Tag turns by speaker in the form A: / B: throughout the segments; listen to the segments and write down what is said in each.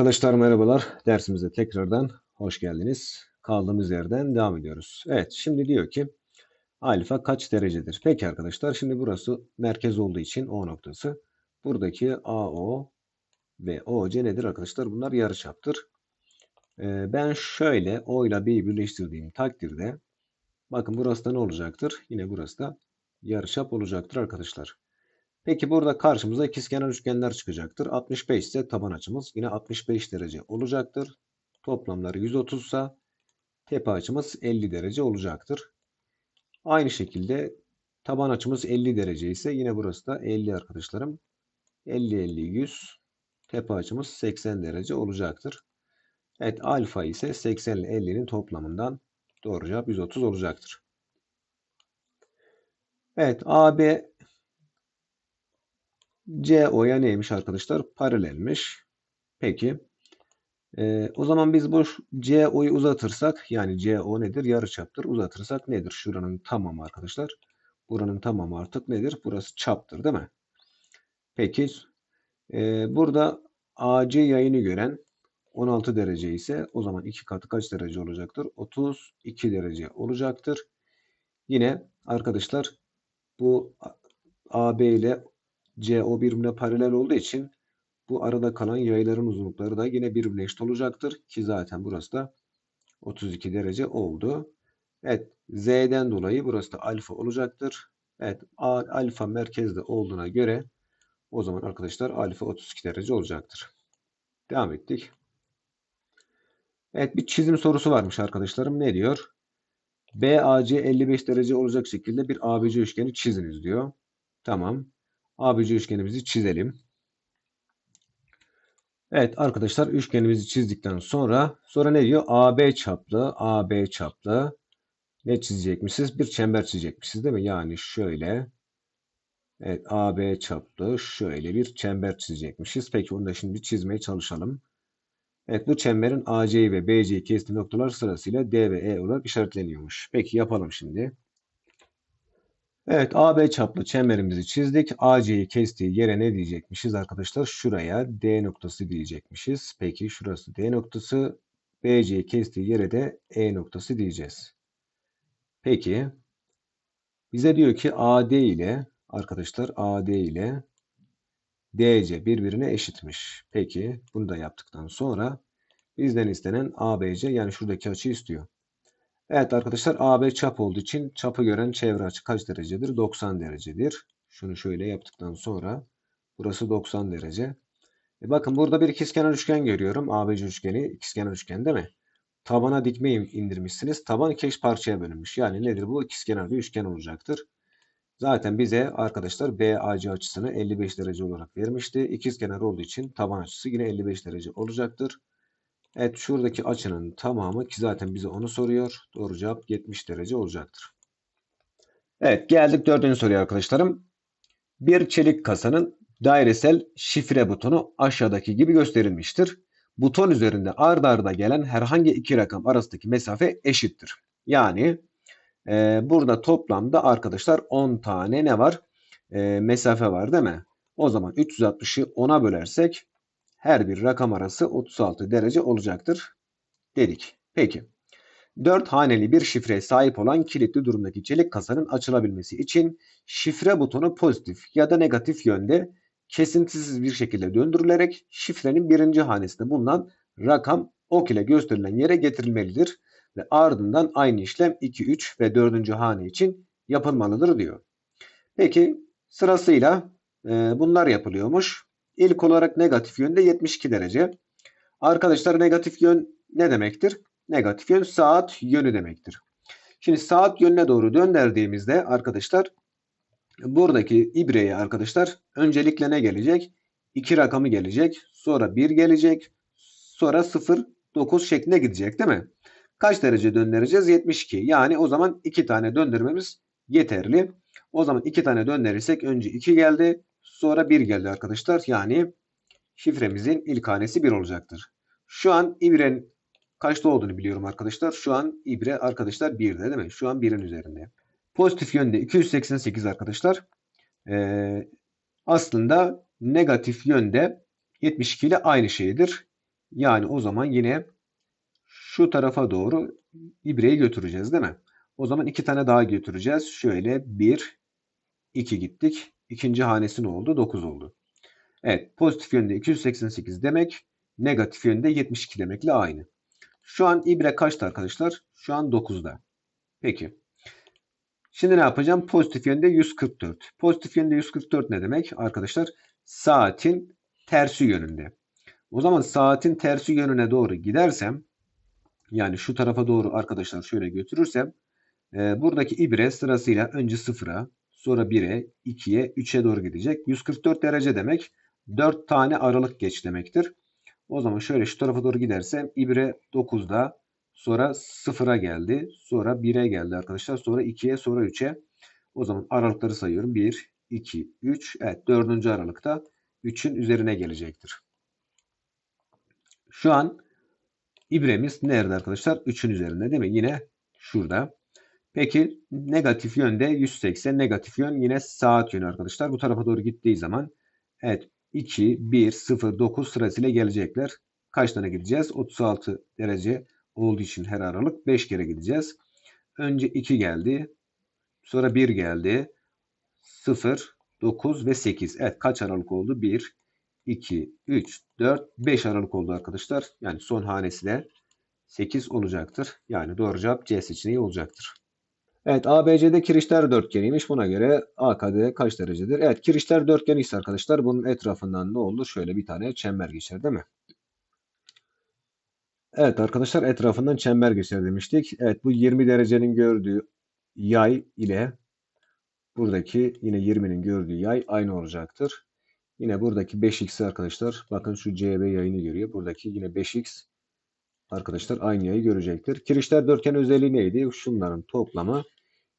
A: Arkadaşlar merhabalar. Dersimize tekrardan hoş geldiniz. Kaldığımız yerden devam ediyoruz. Evet şimdi diyor ki alfa kaç derecedir? Peki arkadaşlar şimdi burası merkez olduğu için O noktası. Buradaki AO ve OC nedir arkadaşlar? Bunlar yarıçaptır. Ee, ben şöyle O ile B'yi birleştirdiğim takdirde bakın burası da ne olacaktır? Yine burası da yarıçap olacaktır arkadaşlar. Peki burada karşımıza ikizkenar üçgenler çıkacaktır. 65 ise taban açımız yine 65 derece olacaktır. Toplamları 130 ise tepe açımız 50 derece olacaktır. Aynı şekilde taban açımız 50 derece ise yine burası da 50 arkadaşlarım. 50 50 100 tepe açımız 80 derece olacaktır. Evet alfa ise 80 ile 50'nin toplamından doğru cevap 130 olacaktır. Evet AB CO'ya neymiş arkadaşlar? Paralelmiş. Peki. Ee, o zaman biz bu CO'yu uzatırsak yani CO nedir? Yarıçaptır. Uzatırsak nedir? Şuranın tamamı arkadaşlar. Buranın tamamı artık nedir? Burası çaptır değil mi? Peki. E, burada AC yayını gören 16 derece ise o zaman iki katı kaç derece olacaktır? 32 derece olacaktır. Yine arkadaşlar bu AB ile CO birbirine paralel olduğu için bu arada kalan yayların uzunlukları da yine birbirine eşit olacaktır. Ki zaten burası da 32 derece oldu. Evet Z'den dolayı burası da alfa olacaktır. Evet alfa merkezde olduğuna göre o zaman arkadaşlar alfa 32 derece olacaktır. Devam ettik. Evet bir çizim sorusu varmış arkadaşlarım. Ne diyor? BAC 55 derece olacak şekilde bir ABC üçgeni çiziniz diyor. Tamam. ABC üçgenimizi çizelim. Evet arkadaşlar üçgenimizi çizdikten sonra sonra ne diyor? AB çaplı, AB çaplı ne çizecekmişiz? Bir çember çizecekmişiz değil mi? Yani şöyle Evet AB çaplı şöyle bir çember çizecekmişiz. Peki onu da şimdi çizmeye çalışalım. Evet bu çemberin AC'yi ve BC'yi kestiği noktalar sırasıyla D ve E olarak işaretleniyormuş. Peki yapalım şimdi. Evet AB çaplı çemberimizi çizdik. AC'yi kestiği yere ne diyecekmişiz arkadaşlar? Şuraya D noktası diyecekmişiz. Peki şurası D noktası. BC'yi kestiği yere de E noktası diyeceğiz. Peki bize diyor ki AD ile arkadaşlar AD ile DC birbirine eşitmiş. Peki bunu da yaptıktan sonra bizden istenen ABC yani şuradaki açı istiyor. Evet arkadaşlar AB çap olduğu için çapı gören çevre açı kaç derecedir? 90 derecedir. Şunu şöyle yaptıktan sonra burası 90 derece. E bakın burada bir ikizkenar üçgen görüyorum. ABC üçgeni ikizkenar üçgen değil mi? Tabana dikme indirmişsiniz. Taban iki eş parçaya bölünmüş. Yani nedir bu? İkizkenar bir üçgen olacaktır. Zaten bize arkadaşlar BAC açısını 55 derece olarak vermişti. İkizkenar olduğu için taban açısı yine 55 derece olacaktır. Evet şuradaki açının tamamı ki zaten bize onu soruyor. Doğru cevap 70 derece olacaktır. Evet geldik dördüncü soruya arkadaşlarım. Bir çelik kasanın dairesel şifre butonu aşağıdaki gibi gösterilmiştir. Buton üzerinde ard arda gelen herhangi iki rakam arasındaki mesafe eşittir. Yani e, burada toplamda arkadaşlar 10 tane ne var? E, mesafe var değil mi? O zaman 360'ı 10'a bölersek her bir rakam arası 36 derece olacaktır dedik. Peki. 4 haneli bir şifreye sahip olan kilitli durumdaki çelik kasanın açılabilmesi için şifre butonu pozitif ya da negatif yönde kesintisiz bir şekilde döndürülerek şifrenin birinci hanesinde bulunan rakam ok ile gösterilen yere getirilmelidir ve ardından aynı işlem 2, 3 ve 4. hane için yapılmalıdır diyor. Peki sırasıyla e, bunlar yapılıyormuş. İlk olarak negatif yönde 72 derece. Arkadaşlar negatif yön ne demektir? Negatif yön saat yönü demektir. Şimdi saat yönüne doğru döndürdüğümüzde arkadaşlar buradaki ibreye arkadaşlar öncelikle ne gelecek? 2 rakamı gelecek. Sonra 1 gelecek. Sonra 0, 9 şeklinde gidecek değil mi? Kaç derece döndüreceğiz? 72. Yani o zaman 2 tane döndürmemiz yeterli. O zaman 2 tane döndürürsek önce 2 geldi. Sonra 1 geldi arkadaşlar. Yani şifremizin ilk hanesi 1 olacaktır. Şu an ibrenin kaçta olduğunu biliyorum arkadaşlar. Şu an ibre arkadaşlar 1'de değil mi? Şu an 1'in üzerinde. Pozitif yönde 288 arkadaşlar. Ee, aslında negatif yönde 72 ile aynı şeydir. Yani o zaman yine şu tarafa doğru ibreyi götüreceğiz değil mi? O zaman iki tane daha götüreceğiz. Şöyle 1, 2 gittik. İkinci hanesi ne oldu? 9 oldu. Evet pozitif yönde 288 demek negatif yönde 72 demekle aynı. Şu an ibre kaçtı arkadaşlar? Şu an 9'da. Peki. Şimdi ne yapacağım? Pozitif yönde 144. Pozitif yönde 144 ne demek? Arkadaşlar saatin tersi yönünde. O zaman saatin tersi yönüne doğru gidersem yani şu tarafa doğru arkadaşlar şöyle götürürsem e, buradaki ibre sırasıyla önce 0'a sonra 1'e 2'ye 3'e doğru gidecek. 144 derece demek 4 tane aralık geç demektir. O zaman şöyle şu tarafa doğru gidersem ibre 9'da sonra 0'a geldi. Sonra 1'e geldi arkadaşlar. Sonra 2'ye sonra 3'e. O zaman aralıkları sayıyorum. 1, 2, 3. Evet 4. aralıkta 3'ün üzerine gelecektir. Şu an ibremiz nerede arkadaşlar? 3'ün üzerinde değil mi? Yine şurada. Peki negatif yönde 180 negatif yön yine saat yönü arkadaşlar. Bu tarafa doğru gittiği zaman evet 2, 1, 0, 9 sırasıyla gelecekler. Kaç tane gideceğiz? 36 derece olduğu için her aralık 5 kere gideceğiz. Önce 2 geldi. Sonra 1 geldi. 0, 9 ve 8. Evet kaç aralık oldu? 1, 2, 3, 4, 5 aralık oldu arkadaşlar. Yani son hanesi de 8 olacaktır. Yani doğru cevap C seçeneği olacaktır. Evet ABC'de kirişler dörtgeniymiş. Buna göre AKD kaç derecedir? Evet kirişler dörtgeni ise arkadaşlar bunun etrafından ne olur? Şöyle bir tane çember geçer değil mi? Evet arkadaşlar etrafından çember geçer demiştik. Evet bu 20 derecenin gördüğü yay ile buradaki yine 20'nin gördüğü yay aynı olacaktır. Yine buradaki 5x arkadaşlar bakın şu CB yayını görüyor. Buradaki yine 5x arkadaşlar aynı yayı görecektir. Kirişler dörtgen özelliği neydi? Şunların toplamı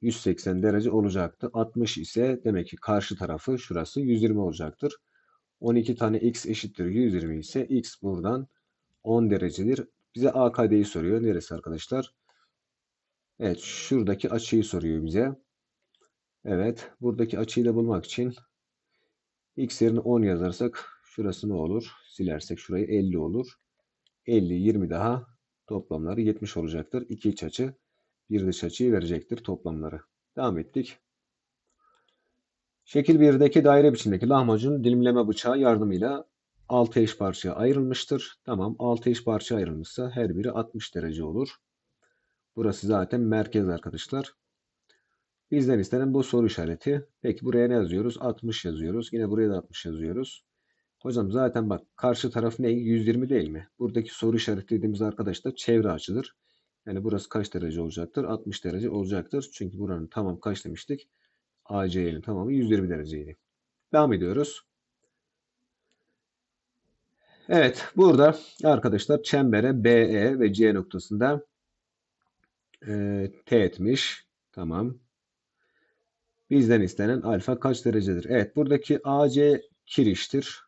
A: 180 derece olacaktı. 60 ise demek ki karşı tarafı şurası 120 olacaktır. 12 tane x eşittir 120 ise x buradan 10 derecedir. Bize AKD'yi soruyor. Neresi arkadaşlar? Evet şuradaki açıyı soruyor bize. Evet buradaki açıyı da bulmak için x yerine 10 yazarsak şurası ne olur? Silersek şurayı 50 olur. 50, 20 daha toplamları 70 olacaktır. İki iç açı bir dış açıyı verecektir toplamları. Devam ettik. Şekil 1'deki daire biçimdeki lahmacun dilimleme bıçağı yardımıyla 6 eş parçaya ayrılmıştır. Tamam 6 eş parça ayrılmışsa her biri 60 derece olur. Burası zaten merkez arkadaşlar. Bizden istenen bu soru işareti. Peki buraya ne yazıyoruz? 60 yazıyoruz. Yine buraya da 60 yazıyoruz. Hocam zaten bak karşı taraf ne? 120 değil mi? Buradaki soru işareti dediğimiz arkadaş da çevre açıdır. Yani burası kaç derece olacaktır? 60 derece olacaktır. Çünkü buranın tamam kaç demiştik? AC'nin tamamı 120 dereceydi. Devam ediyoruz. Evet burada arkadaşlar çembere BE ve C noktasında e, T etmiş. Tamam. Bizden istenen alfa kaç derecedir? Evet buradaki AC kiriştir.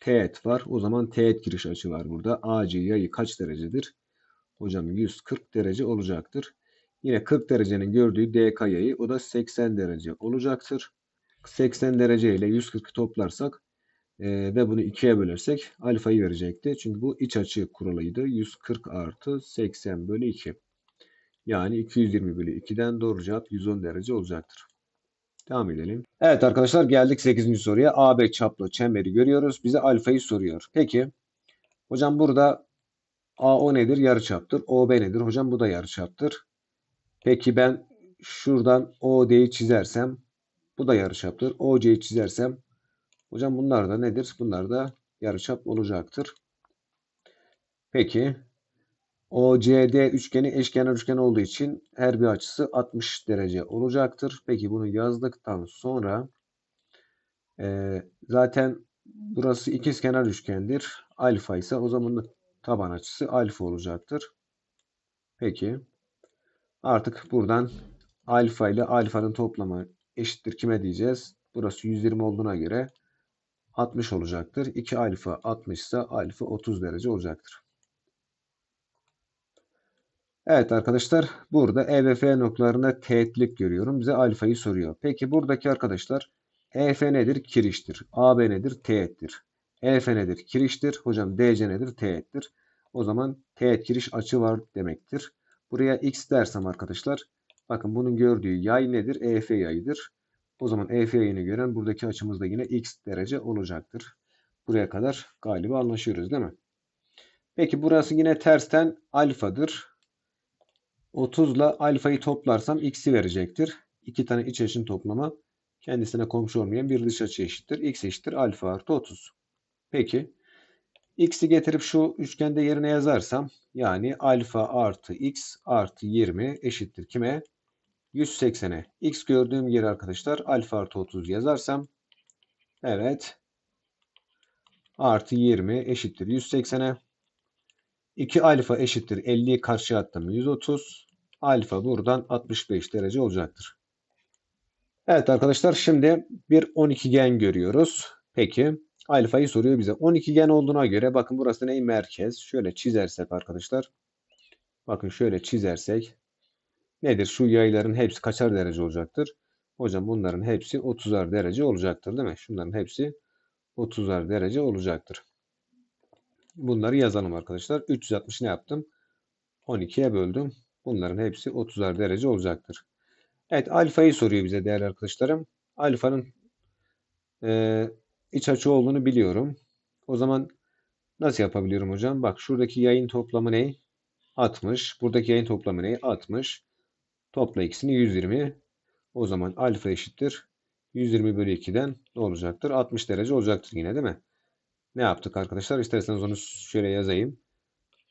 A: Teğet var. O zaman teğet giriş açı var burada. AC yayı kaç derecedir? Hocam 140 derece olacaktır. Yine 40 derecenin gördüğü DK yayı o da 80 derece olacaktır. 80 derece ile 140'ı toplarsak e, ve bunu ikiye bölersek alfayı verecekti. Çünkü bu iç açı kuralıydı. 140 artı 80 bölü 2. Yani 220 bölü 2'den doğru cevap 110 derece olacaktır. Devam edelim. Evet arkadaşlar geldik 8. soruya. AB çaplı çemberi görüyoruz. Bize alfayı soruyor. Peki hocam burada AO nedir? Yarıçaptır. OB nedir? Hocam bu da yarıçaptır. Peki ben şuradan OD'yi çizersem bu da yarıçaptır. OC'yi çizersem hocam bunlar da nedir? Bunlar da yarıçap olacaktır. Peki OCD üçgeni eşkenar üçgen olduğu için her bir açısı 60 derece olacaktır. Peki bunu yazdıktan sonra e, zaten burası ikizkenar üçgendir. Alfa ise o zaman taban açısı alfa olacaktır. Peki artık buradan alfa ile alfanın toplamı eşittir kime diyeceğiz? Burası 120 olduğuna göre 60 olacaktır. 2 alfa 60 ise alfa 30 derece olacaktır. Evet arkadaşlar burada E ve F noktalarında teğetlik görüyorum. Bize alfayı soruyor. Peki buradaki arkadaşlar EF nedir? Kiriştir. AB nedir? Teğettir. EF nedir? Kiriştir. Hocam DC nedir? Teğettir. O zaman teğet giriş açı var demektir. Buraya x dersem arkadaşlar bakın bunun gördüğü yay nedir? EF yayıdır. O zaman EF yayını gören buradaki açımız da yine x derece olacaktır. Buraya kadar galiba anlaşıyoruz değil mi? Peki burası yine tersten alfadır. 30 ile alfayı toplarsam x'i verecektir. İki tane iç açının toplamı kendisine komşu olmayan bir dış açı eşittir. x eşittir alfa artı 30. Peki x'i getirip şu üçgende yerine yazarsam yani alfa artı x artı 20 eşittir kime? 180'e. x gördüğüm yer arkadaşlar alfa artı 30 yazarsam evet artı 20 eşittir 180'e. 2 alfa eşittir 50'yi karşıya attım 130. Alfa buradan 65 derece olacaktır. Evet arkadaşlar şimdi bir 12 gen görüyoruz. Peki alfayı soruyor bize. 12 gen olduğuna göre bakın burası ne? Merkez. Şöyle çizersek arkadaşlar. Bakın şöyle çizersek. Nedir? Şu yayların hepsi kaçar derece olacaktır? Hocam bunların hepsi 30'ar derece olacaktır değil mi? Şunların hepsi 30'ar derece olacaktır. Bunları yazalım arkadaşlar. 360 ne yaptım? 12'ye böldüm. Bunların hepsi 30'ar derece olacaktır. Evet alfayı soruyor bize değerli arkadaşlarım. Alfanın e, iç açı olduğunu biliyorum. O zaman nasıl yapabiliyorum hocam? Bak şuradaki yayın toplamı ne? 60. Buradaki yayın toplamı ne? 60. Topla ikisini 120. O zaman alfa eşittir. 120 bölü 2'den ne olacaktır? 60 derece olacaktır yine değil mi? Ne yaptık arkadaşlar? İsterseniz onu şöyle yazayım.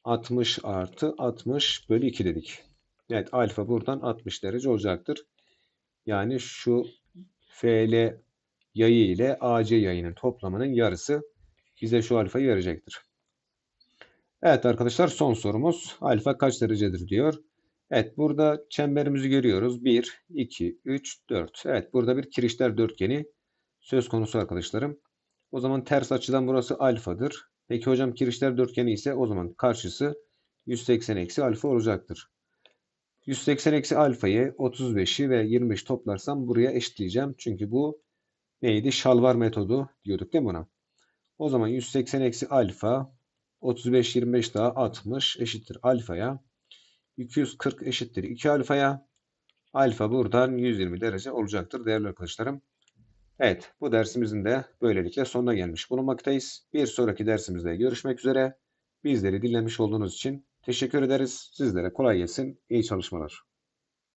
A: 60 artı 60 bölü 2 dedik. Evet alfa buradan 60 derece olacaktır. Yani şu FL yayı ile AC yayının toplamının yarısı bize şu alfayı verecektir. Evet arkadaşlar son sorumuz. Alfa kaç derecedir diyor. Evet burada çemberimizi görüyoruz. 1, 2, 3, 4. Evet burada bir kirişler dörtgeni söz konusu arkadaşlarım. O zaman ters açıdan burası alfadır. Peki hocam kirişler dörtgeni ise o zaman karşısı 180 eksi alfa olacaktır. 180 eksi alfayı 35'i ve 25 toplarsam buraya eşitleyeceğim. Çünkü bu neydi? Şalvar metodu diyorduk değil mi buna? O zaman 180 eksi alfa 35 25 daha 60 eşittir alfaya. 240 eşittir 2 alfaya. Alfa buradan 120 derece olacaktır değerli arkadaşlarım. Evet bu dersimizin de böylelikle sonuna gelmiş bulunmaktayız. Bir sonraki dersimizde görüşmek üzere. Bizleri dinlemiş olduğunuz için teşekkür ederiz. Sizlere kolay gelsin. İyi çalışmalar.